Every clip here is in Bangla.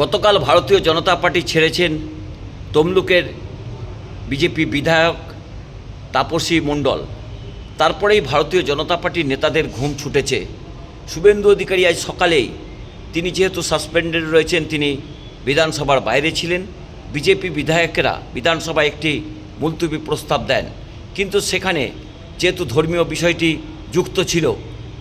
গতকাল ভারতীয় জনতা পার্টি ছেড়েছেন তমলুকের বিজেপি বিধায়ক তাপসী মণ্ডল। তারপরেই ভারতীয় জনতা পার্টির নেতাদের ঘুম ছুটেছে। শুভেন্দু অধিকারী আজ সকালেই তিনি যেহেতু সাসপেন্ডেড রয়েছেন, তিনি বিধানসভার বাইরে ছিলেন। বিজেপি বিধায়কেরা বিধানসভায় একটি মুলতুবি প্রস্তাব দেন। কিন্তু সেখানে যেহেতু ধর্মীয় বিষয়টি যুক্ত ছিল,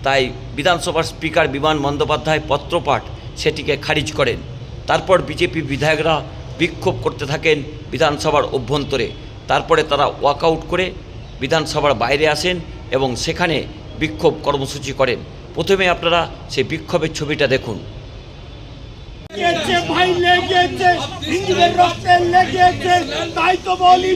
তাই বিধানসভার স্পিকার বিমান বন্দ্যোপাধ্যায় পত্রপাঠ সেটিকে খারিজ করেন। তারপর বিজেপি বিধায়করা বিক্ষোভ করতে থাকেন বিধানসভার অভ্যন্তরে। তারপরে তারা ওয়াকআউট করে বিধানসভার বাইরে আসেন এবং সেখানে বিক্ষোভ কর্মসূচি করেন। প্রথমে আপনারা সেই বিক্ষোভের ছবিটা দেখুন। ভাই লেগেছে। হিন্দুদের রক্তে লেগেছে। তাই তো বলি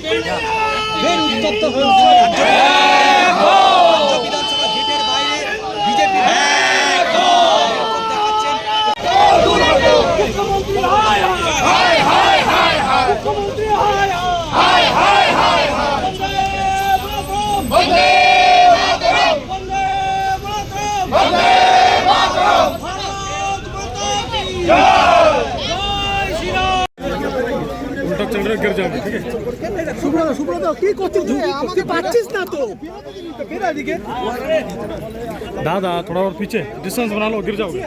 उल्टा चल रहा है गिर जाओगे ठीक है সুব্রত সুব্রত কি করছিস তুই পাচ্ছিস না তো दादा थोड़ा और पीछे डिस्टेंस बना लो गिर जाओगे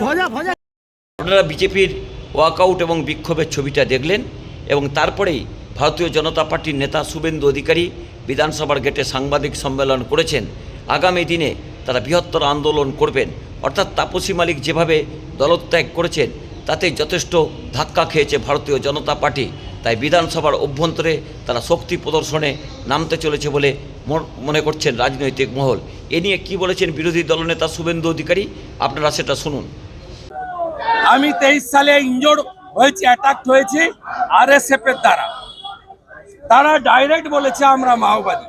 ভজা ভজা আপনারা বিজেপির ওয়াকআউট এবং বিক্ষোভের ছবিটা দেখলেন এবং তারপরেই ভারতীয় জনতা পার্টির নেতা শুভেন্দু অধিকারী বিধানসভার গেটে সাংবাদিক সম্মেলন করেছেন আগামী দিনে তারা বৃহত্তর আন্দোলন করবেন। অর্থাৎ তাপসী মালিক যেভাবে দলত্যাগ করেছেন তাতে যথেষ্ট ধাক্কা খেয়েছে ভারতীয় জনতা পার্টি। তাই বিধানসভার অভ্যন্তরে তারা শক্তি প্রদর্শনে নামতে চলেছে বলে মন- করছেন রাজনৈতিক মহল। এ নিয়ে কী বলেছেন বিরোধী দলনেতা শুভেন্দু অধিকারী? আপনারা সেটা শুনুন। আমি তেইশ সালে ইনজোর্ড হয়েছি অ্যাটাক হয়েছে হয়েছি আরএসএফ এর দ্বারা। তারা ডাইরেক্ট বলেছে আমরা মাওবাদী।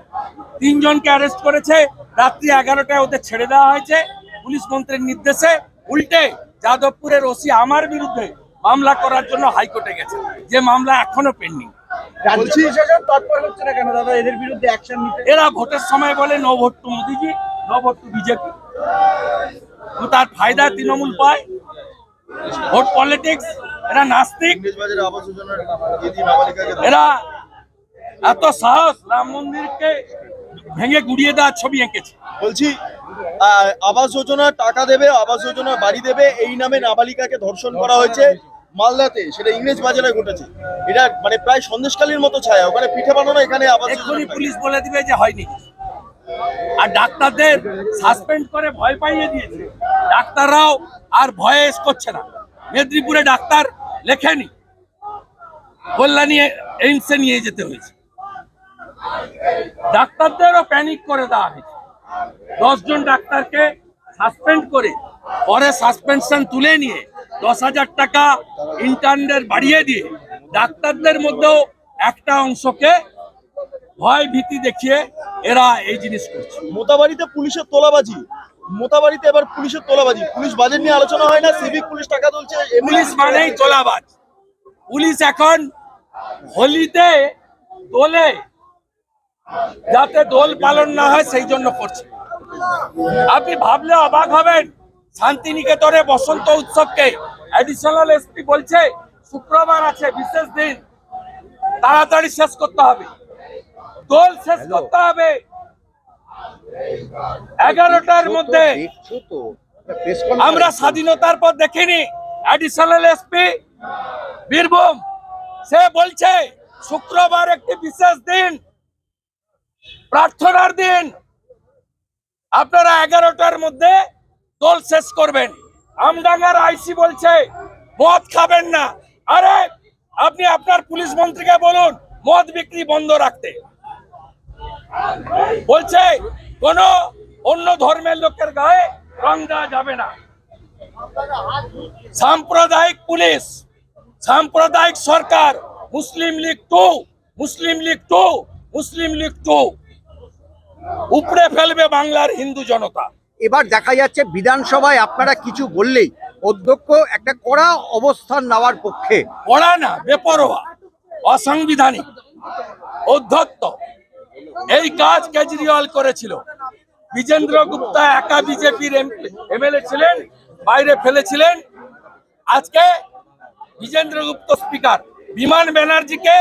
তিনজনকে অ্যারেস্ট করেছে রাত্রি এগারোটায় ওদের ছেড়ে দেওয়া হয়েছে। পুলিশ মন্ত্রীর নির্দেশে উল্টে যাদবপুরের ওসি আমার বিরুদ্ধে মামলা করার জন্য হাইকোর্টে গেছে। যে মামলা এখনও পেন্ডিং। রাজ্য প্রশাসন তৎপর কেন? দাদা এদের বিরুদ্ধে অ্যাকশন এরা ভোটের সময় বলে no vote to Modiji no vote to BJP. তার ফায়দা তৃণমূল পায়। ভোট পলিটিক্স এরা নাস্তিক। এরা এত সাহস রাম মন্দিরকে ভেঙে গুড়িয়ে দেওয়ার ছবি এঁকেছে। বলছি আবাস যোজনা টাকা দেবে আবাস যোজনা বাড়ি দেবে এই নামে নাবালিকাকে ধর্ষণ করা হয়েছে মালদাতে সেটা ইংরেজ বাজারে ঘটেছে। এটা মানে প্রায় সন্দেশকালীর মতো ছায়া ওখানে পিঠে বানানো এখানে আবাস পুলিশ বলে দিবে যে হয়নি। আর ডাক্তারদের সাসপেন্ড করে ভয় পাইয়ে দিয়েছে। ডাক্তাররাও আর ভয়ে এস করছে না। মেদিনীপুরে ডাক্তার লেখেনি। কল্যাণী এইমসে নিয়ে যেতে হয়েছে। ডাক্তারদেরও প্যানিক করে দেওয়া হয়েছে। দশজন ডাক্তারকে সাসপেন্ড করে পরে সাসপেনশন তুলে নিয়ে দশ হাজার টাকা ইন্টার্নদের বাড়িয়ে দিয়ে ডাক্তারদের মধ্যেও একটা অংশকে ভয় ভীতি দেখিয়ে এরা এই জিনিস করছে। মোতাবাড়িতে পুলিশের তোলাবাজি। মোতাবাড়িতে এবার পুলিশের তোলাবাজি। পুলিশ বাজেট নিয়ে আলোচনা হয় না সিভিক পুলিশ টাকা তুলছে পুলিশ মানেই তোলাবাজ। পুলিশ এখন হোলিতে দোলে যাতে দোল পালন না হয় সেই জন্য করছে। আপনি ভাবলে অবাক হবেন শান্তিনিকেতনে বসন্ত উৎসবকে অ্যাডিশনাল এসপি বলছে শুক্রবার আছে বিশেষ দিন। তাড়াতাড়ি শেষ করতে হবে। দোল শেষ করতে হবে। এগারোটার মধ্যে। আমরা স্বাধীনতার পর দেখিনি। অ্যাডিশনাল এসপি বীরভূম সে বলছে শুক্রবার একটি বিশেষ দিন। প্রার্থনার দিন আপনারা এগারোটার মধ্যে দোল শেষ করবেন। আমডাঙ্গার আইসি বলছে, মদ খাবেন না। আরে, আপনি আপনার পুলিশ মন্ত্রীকে বলুন, মদ বিক্রি বন্ধ রাখতে। বলছে, কোন অন্য ধর্মের লোকের গায়ে রং দেওয়া যাবে না। সাম্প্রদায়িক পুলিশ, সাম্প্রদায়িক সরকার, Muslim League two, Muslim League two, Muslim League two. উপড়ে ফেলবে বাংলার হিন্দু জনতা। এবার দেখা যাচ্ছে বিধানসভায় আপনারা কিছু বললেই অধ্যক্ষ একটা কড়া অবস্থান নেওয়ার পক্ষে। কড়া না বেপরোয়া অসাংবিধানিক। অধ্যত্ত এই কাজ কেজরিওয়াল করেছিল। বিজেন্দ্র গুপ্তা একা বিজেপির এমএলএ ছিলেন বাইরে ফেলেছিলেন। আজকে বিজেন্দ্র গুপ্ত স্পিকার বিমান ব্যানার্জিকে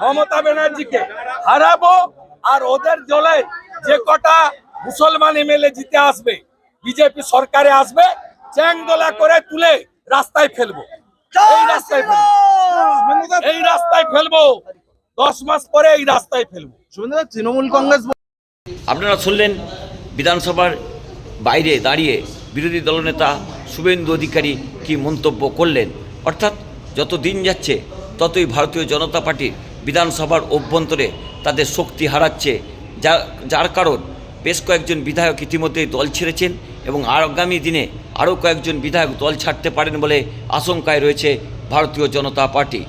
মমতা ব্যানার্জিকে হারাবো আর ওদের দলে যে কটা মুসলমান এমএলএ জিতে আসবে বিজেপি সরকারে আসবে চ্যাংদোলা করে তুলে রাস্তায় ফেলব। এই রাস্তায় ফেলব। এই রাস্তায় ফেলব। দশ মাস পরে এই রাস্তায় ফেলব। তৃণমূল কংগ্রেস আপনারা শুনলেন বিধানসভার বাইরে দাঁড়িয়ে বিরোধী দলনেতা শুভেন্দু অধিকারী কি মন্তব্য করলেন? অর্থাৎ যত দিন যাচ্ছে ততই ভারতীয় জনতা পার্টির বিধানসভার অভ্যন্তরে তাদের শক্তি হারাচ্ছে। যা, যার কারণ বেশ কয়েকজন বিধায়ক ইতিমধ্যেই দল ছেড়েছেন এবং আগামী দিনে আরও কয়েকজন বিধায়ক দল ছাড়তে পারেন বলে আশঙ্কায় রয়েছে ভারতীয় জনতা পার্টি।